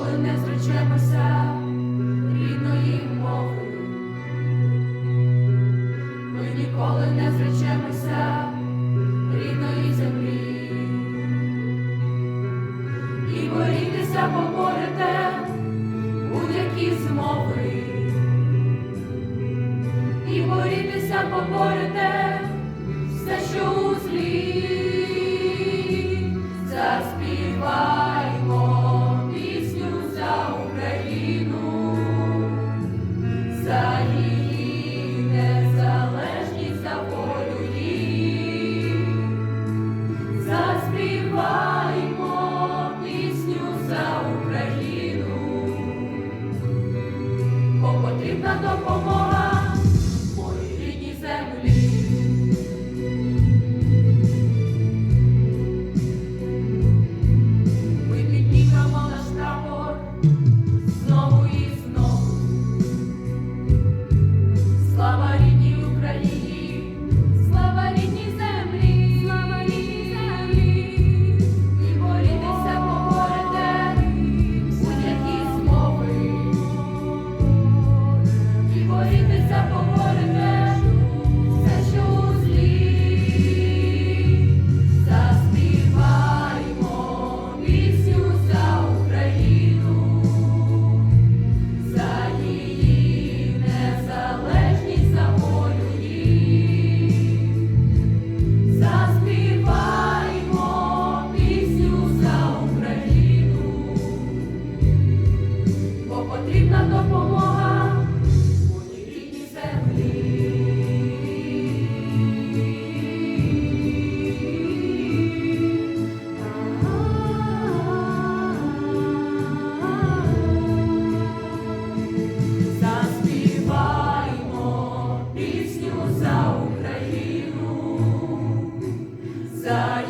ніколи не зречемося рідної мови, ми ніколи не зречемося рідної землі, і борітеся, поборете будь-які змови, і борітеся, поборете. За її незалежність за волю її, пісню за Україну, бо потрібна допомога. Та